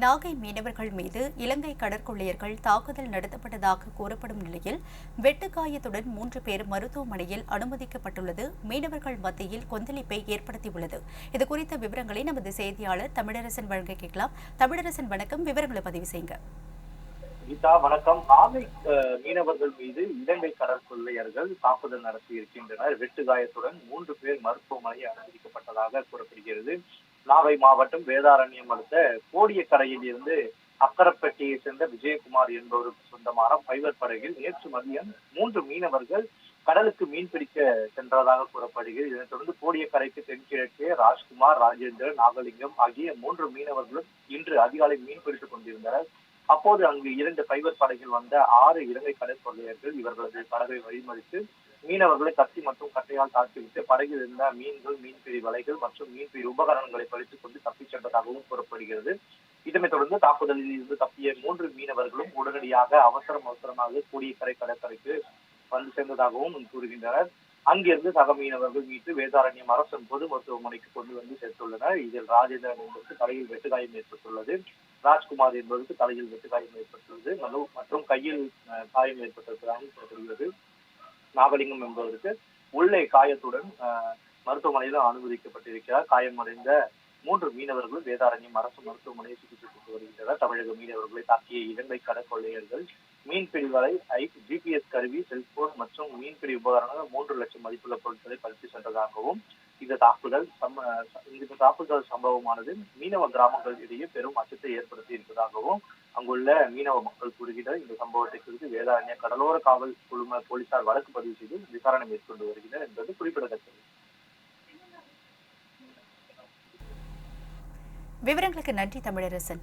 நாகை மீனவர்கள் மீது இலங்கை கடற்கொள்ளையர்கள் தாக்குதல் நடத்தப்பட்டதாக கூறப்படும் நிலையில் வெட்டுக்காயத்துடன் மூன்று பேர் மருத்துவமனையில் அனுமதிக்கப்பட்டுள்ளது. மீனவர்கள் மத்தியில் கொந்தளிப்பை ஏற்படுத்தியுள்ளது. இதுகுறித்த விவரங்களை நமது செய்தியாளர் தமிழரசன் வழங்க கேட்கலாம். தமிழரசன் வணக்கம். விவரங்களை பதிவு செய்யுங்க. கீதா வணக்கம். நாகை அஹ், மீனவர்கள் மீது இலங்கை கடற்கொள்ளையர்கள் தாக்குதல் நடத்தி இருக்கின்றனர். வெட்டு காயத்துடன் மூன்று பேர் மருத்துவமனையில் அனுமதிக்கப்பட்டதாக கூறப்படுகிறது. நாகை மாவட்டம் வேதாரண்யம் அடுத்த கோடியக்கரையில் இருந்து அக்கரப்பட்டியை சேர்ந்த விஜயகுமார் என்பவருக்கு சொந்தமான பைவர் படகில் நேற்று மதியம் மூன்று மீனவர்கள் கடலுக்கு மீன் பிடிக்க சென்றதாக கூறப்படுகிறது. இதனைத் தொடர்ந்து கோடியக்கரைக்கு தென்கிழக்கே ராஜ்குமார் ராஜேந்திரன் நாகலிங்கம் ஆகிய மூன்று மீனவர்களும் இன்று அதிகாலை மீன் பிடித்துக் கொண்டிருந்தனர். அப்போது அங்கு இரண்டு பைவர் படகில் வந்த ஆறு இலங்கை கடற்கொள்ளையர்கள் இவர்களது படகை வழிமறித்து மீனவர்களை கத்தி மற்றும் கட்டையால் தாக்கிவிட்டு படகில் இருந்த மீன்கள் மீன்பிடி வலைகள் மற்றும் மீன்பிடி உபகரணங்களை பறித்துக் கொண்டு தப்பிச் சென்றதாகவும் கூறப்படுகிறது. இதனைத் தொடர்ந்து தாக்குதலில் இருந்து தப்பிய மூன்று மீனவர்களும் உடனடியாக அவசரம் அவசரமாக கூடியக்கரை கடற்கரைக்கு வந்து சேர்ந்ததாகவும் கூறுகின்றனர். அங்கிருந்து சக மீனவர்கள் மீட்டு வேதாரண்யம் அரசு பொது மருத்துவமனைக்கு கொண்டு வந்து சேர்த்துள்ளனர். இதில் ராஜேந்திரன் என்பதற்கு தலையில் வெட்டுகாயம் ஏற்பட்டுள்ளது. ராஜ்குமார் என்பதற்கு தலையில் வெட்டுகாயம் ஏற்பட்டுள்ளது. மற்றும் கையில் அஹ், காயம் ஏற்பட்டிருப்பதாகவும் கூறப்படுகிறது. நாகலிங்கம் என்பவருக்கு உள்ளே காயத்துடன் மருத்துவமனையில் அனுமதிக்கப்பட்டிருக்கிறார். காயமடைந்த மூன்று மீனவர்களும் வேதாரண்யம் அரசு மருத்துவமனையை சிகிச்சை பெற்று வருகின்றனர். தமிழக மீனவர்களை தாக்கிய இலங்கை கடற்கொள்ளையர்கள் மீன்பிடி வலை ஐ ஜிபிஎஸ் கருவி செல்போன் மற்றும் மீன்பிடி உபகரணங்கள் மூன்று லட்சம் மதிப்புள்ள பொருட்களை பறித்து சென்றதாகவும் இந்த தாக்குதல் சம்ம இந்த தாக்குதல் சம்பவமானது மீனவ கிராமங்கள் இடையே பெரும் அச்சத்தை ஏற்படுத்தி இருப்பதாகவும் அங்குள்ள மீனவ மக்கள் கூறுகிறார் இந்த சம்பவத்தை குறித்து வேதாரண்ய கடலோர காவல் குழும போலீசார் வழக்கு பதிவு செய்து விசாரணை மேற்கொண்டு வருகிறார் என்பது குறிப்பிடத்தக்கது. விவரங்களுக்கு நன்றி தமிழரசன்.